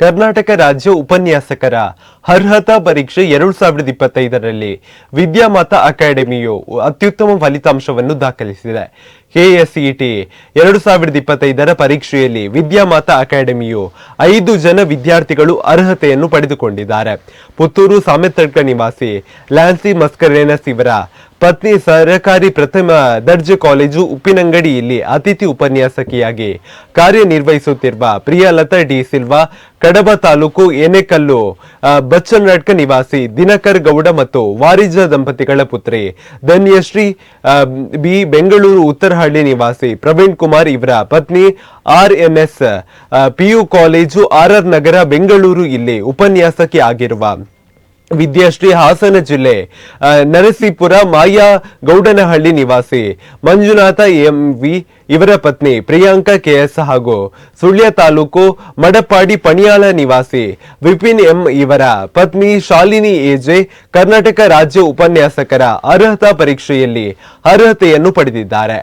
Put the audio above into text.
ಕರ್ನಾಟಕ ರಾಜ್ಯ ಉಪನ್ಯಾಸಕರ ಅರ್ಹತಾ ಪರೀಕ್ಷೆ ಎರಡು ಸಾವಿರದ ಇಪ್ಪತ್ತೈದರಲ್ಲಿ ವಿದ್ಯಾಮಾತ ಅಕಾಡೆಮಿಯು ಅತ್ಯುತ್ತಮ ಫಲಿತಾಂಶವನ್ನು ದಾಖಲಿಸಿದೆ. ಕೆಎಸ್ಇಟಿ ಎರಡು ಸಾವಿರದ ಇಪ್ಪತ್ತೈದರ ಪರೀಕ್ಷೆಯಲ್ಲಿ ವಿದ್ಯಾಮಾತ ಅಕಾಡೆಮಿಯು ಐದು ಜನ ವಿದ್ಯಾರ್ಥಿಗಳು ಅರ್ಹತೆಯನ್ನು ಪಡೆದುಕೊಂಡಿದ್ದಾರೆ. ಪುತ್ತೂರು ಸಾಮೆತ್ತಡ್ಕ ನಿವಾಸಿ ಲ್ಯಾನ್ಸಿ ಮಸ್ಕರೇನಸ್ ಇವರ ಪತ್ನಿ ಸರಕಾರಿ ಪ್ರಥಮ ದರ್ಜೆ ಕಾಲೇಜು ಉಪ್ಪಿನಂಗಡಿಯಲ್ಲಿ ಅತಿಥಿ ಉಪನ್ಯಾಸಕಿಯಾಗಿ ಕಾರ್ಯನಿರ್ವಹಿಸುತ್ತಿರುವ ಪ್ರಿಯಲತಾ ಡಿ ಸಿಲ್ವಾ, ಕಡಬ ತಾಲೂಕು ಎನೆಕಲ್ಲು ಬಚ್ಚನಡ್ಕ ನಿವಾಸಿ ದಿನಕರ್ ಗೌಡ ಮತ್ತು ವಾರಿಜ ದಂಪತಿಗಳ ಪುತ್ರಿ ಧನ್ಯಶ್ರೀ ಬಿ ಬೆಂಗಳೂರು ಉತ್ತರಹಳ್ಳಿ ನಿವಾಸಿ ಪ್ರವೀಣ್ ಕುಮಾರ್ ಇವರ ಪತ್ನಿ R M S PU college R R Nagar Bengaluru ಇಲ್ಲಿ ಉಪನ್ಯಾಸಕಿ ಆಗಿರುವ ವಿದ್ಯಾಶ್ರೀ ಹಾಸನ ಜಿಲ್ಲೆ ನರಸೀಪುರ ಮಾಯಾ ಗೌಡನಹಳ್ಳಿ ನಿವಾಸಿ ಮಂಜುನಾಥ ಎಂ ವಿ ಇವರ ಪತ್ನಿ ಪ್ರಿಯಾಂಕಾ ಕೆಎಸ್ ಹಾಗೂ ಸುಳ್ಯ ತಾಲೂಕು ಮಡಪಾಡಿ ಪಣಿಯಾಲ ನಿವಾಸಿ ವಿಪಿನ್ ಎಂ ಇವರ ಪತ್ನಿ ಶಾಲಿನಿ ಎಜೆ ಕರ್ನಾಟಕ ರಾಜ್ಯ ಉಪನ್ಯಾಸಕರ ಅರ್ಹತಾ ಪರೀಕ್ಷೆಯಲ್ಲಿ ಅರ್ಹತೆಯನ್ನು ಪಡೆದಿದ್ದಾರೆ.